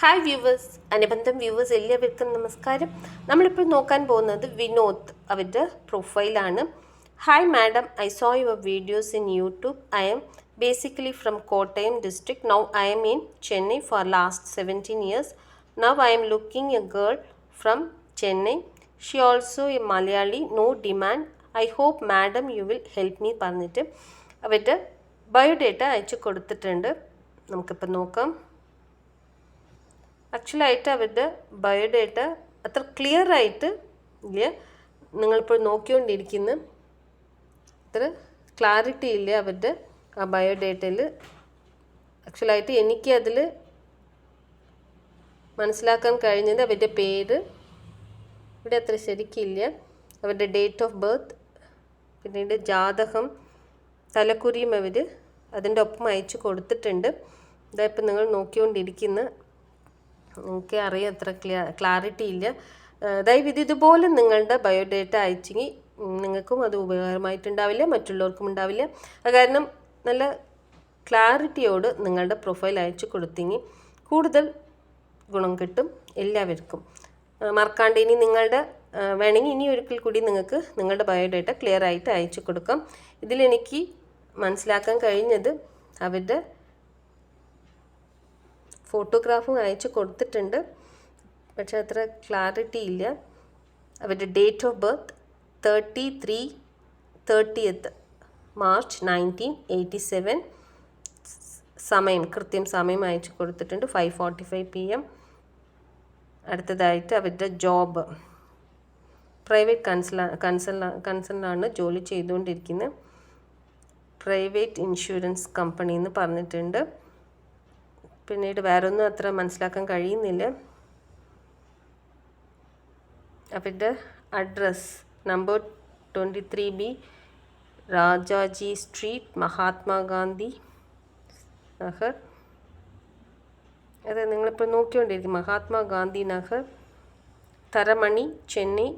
Hi viewers അനുബന്ധം viewers എല്ലാവർക്കും നമസ്കാരം. നമ്മളിപ്പോൾ നോക്കാൻ പോകുന്നത് വിനോദ് അവരുടെ പ്രൊഫൈലാണ് hi madam I saw your videos in YouTube I'm basically from Kottayam district now I'm in Chennai for last seventeen years now I'm looking a girl from Chennai she also a Malayali no demand I hope madam you will help me പറഞ്ഞിട്ട് അവരുടെ biodata അയച്ചു കൊടുത്തിട്ടുണ്ട്. നമുക്കിപ്പോൾ നോക്കാം. ആക്ച്വലായിട്ട് അവരുടെ biodata അത്ര clear ആയിട്ട് ഇല്ല. നിങ്ങളിപ്പോൾ നോക്കിക്കൊണ്ടിരിക്കുന്ന. അത്ര ക്ലാരിറ്റി ഇല്ല അവരുടെ ആ ബയോഡേറ്റയിൽ ആക്ച്വലായിട്ട് എനിക്ക് അതിൽ മനസ്സിലാക്കാൻ കഴിഞ്ഞത് അവരുടെ പേര്. ഇവിടെ അത്ര ശരിക്കില്ല. അവരുടെ ഡേറ്റ് ഓഫ് ബർത്ത് പിന്നീട് ജാതകം തലക്കുരിയും അവർ അതിന്റെ ഒപ്പം അയച്ചു കൊടുത്തിട്ടുണ്ട്. ഇതായിപ്പോൾ നിങ്ങൾ നോക്കിക്കൊണ്ടിരിക്കുന്ന. നിങ്ങൾക്ക് അറിയാം അത്ര ക്ലിയ ക്ലാരിറ്റി ഇല്ല. ദയവ് ഇത് ഇതുപോലെ നിങ്ങളുടെ ബയോഡേറ്റ അയച്ചെങ്കിൽ നിങ്ങൾക്കും അത് ഉപകാരമായിട്ടുണ്ടാവില്ല മറ്റുള്ളവർക്കും ഉണ്ടാവില്ല. കാരണം നല്ല ക്ലാരിറ്റിയോട് നിങ്ങളുടെ പ്രൊഫൈൽ അയച്ചു കൊടുത്തെങ്കിൽ കൂടുതൽ ഗുണം കിട്ടും എല്ലാവർക്കും. മറക്കാണ്ട് ഇനി നിങ്ങളുടെ വേണമെങ്കിൽ ഇനി ഒരിക്കൽ കൂടി നിങ്ങൾക്ക് നിങ്ങളുടെ ബയോഡേറ്റ ക്ലിയർ ആയിട്ട് അയച്ചു കൊടുക്കാം. ഇതിലെനിക്ക് മനസ്സിലാക്കാൻ കഴിഞ്ഞത് അവരുടെ ഫോട്ടോഗ്രാഫും അയച്ചു കൊടുത്തിട്ടുണ്ട്. പക്ഷേ അത്ര ക്ലാരിറ്റി ഇല്ല. അവരുടെ date of birth thirty three thirtieth March nineteen eighty seven. സമയം കൃത്യം സമയം അയച്ചു കൊടുത്തിട്ടുണ്ട്. Five forty five P M. അടുത്തതായിട്ട് അവരുടെ ജോബ്. പ്രൈവറ്റ് കൺസല കൺസല കൺസലാണ് ജോലി ചെയ്തുകൊണ്ടിരിക്കുന്നത്. പ്രൈവറ്റ് ഇൻഷുറൻസ് കമ്പനി എന്ന് പറഞ്ഞിട്ടുണ്ട്. പിന്നീട് വേറെ ഒന്നും അത്ര മനസ്സിലാക്കാൻ കഴിയുന്നില്ല. അവരുടെ address number twenty three B Rajaji street Mahatma Gandhi Nagar. അതെ നിങ്ങളിപ്പോൾ നോക്കിക്കൊണ്ടിരിക്കും. Mahatma Gandhi Nagar Taramani Chennai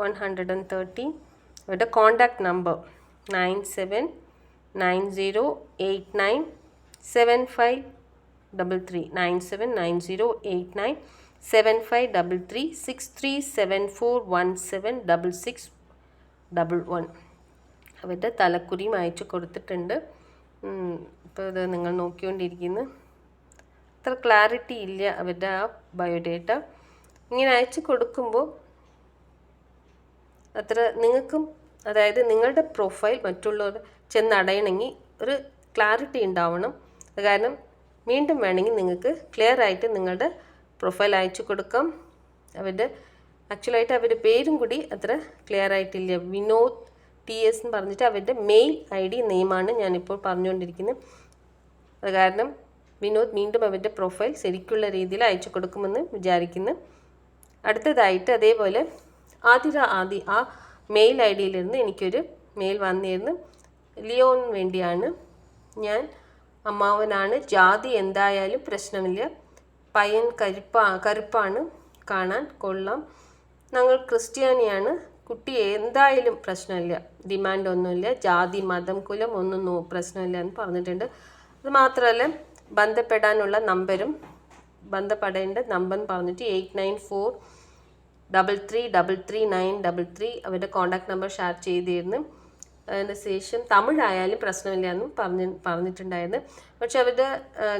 one hundred and thirty അവരുടെ contact number nine seven nine zero eight nine seven five double three nine seven nine zero eight nine seven five double three six three seven four one seven double six double one അവരുടെ തലക്കുറിയും അയച്ചു കൊടുത്തിട്ടുണ്ട്. ഇപ്പോൾ ഇത് നിങ്ങൾ നോക്കിക്കൊണ്ടിരിക്കുന്നു. അത്ര clarity ഇല്ല അവരുടെ ആ ബയോഡേറ്റ. ഇങ്ങനെ അയച്ചു കൊടുക്കുമ്പോൾ അത്ര നിങ്ങൾക്കും അതായത് നിങ്ങളുടെ പ്രൊഫൈൽ മറ്റുള്ളവർ ചെന്നടയണമെങ്കിൽ ഒരു ക്ലാരിറ്റി ഉണ്ടാവണം. കാരണം വീണ്ടും വേണമെങ്കിൽ നിങ്ങൾക്ക് ക്ലിയർ ആയിട്ട് നിങ്ങളുടെ പ്രൊഫൈൽ അയച്ചു കൊടുക്കാം. അവരുടെ ആക്ച്വലായിട്ട് അവരുടെ പേരും കൂടി അത്ര ക്ലിയർ ആയിട്ടില്ല. വിനോദ് ടി എസ് എന്ന് പറഞ്ഞിട്ട് അവരുടെ മെയിൽ ഐ ഡി നെയിമാണ് ഞാനിപ്പോൾ പറഞ്ഞുകൊണ്ടിരിക്കുന്നത്. അത് കാരണം വിനോദ് വീണ്ടും അവരുടെ പ്രൊഫൈൽ ശരിക്കുള്ള രീതിയിൽ അയച്ചു കൊടുക്കുമെന്ന് വിചാരിക്കുന്നു. അടുത്തതായിട്ട് അതേപോലെ ആതിര ആദി ആ മെയിൽ ഐ ഡിയിലിരുന്ന് എനിക്കൊരു മെയിൽ വന്നിരുന്നു. ലിയോന് വേണ്ടിയാണ് ഞാൻ അമ്മാവനാണ്. ജാതി എന്തായാലും പ്രശ്നമില്ല. പയ്യൻ കരുപ്പാ കറുപ്പാണ്. കാണാൻ കൊള്ളാം. ഞങ്ങൾ ക്രിസ്ത്യാനിയാണ്. കുട്ടി എന്തായാലും പ്രശ്നമില്ല. ഡിമാൻഡ് ഒന്നുമില്ല. ജാതി മതം കുലം ഒന്നും നോ പ്രശ്നമില്ല എന്ന് പറഞ്ഞിട്ടുണ്ട്. അത് മാത്രമല്ല ബന്ധപ്പെടാനുള്ള നമ്പരും ബന്ധപ്പെടേണ്ട നമ്പർ പറഞ്ഞിട്ട് eight nine four double three double three nine double three അവരുടെ കോൺടാക്ട് നമ്പർ ഷെയർ ചെയ്തിരുന്നു. അതിന് ശേഷം തമിഴായാലും പ്രശ്നമില്ല എന്നും പറഞ്ഞ് പറഞ്ഞിട്ടുണ്ടായിരുന്നു. പക്ഷെ അവരുടെ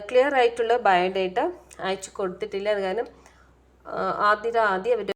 ക്ലിയർ ആയിട്ടുള്ള ബയോഡേറ്റ അയച്ചു കൊടുത്തിട്ടില്ല. അത് കാരണം ആദ്യം ആദ്യം അവരുടെ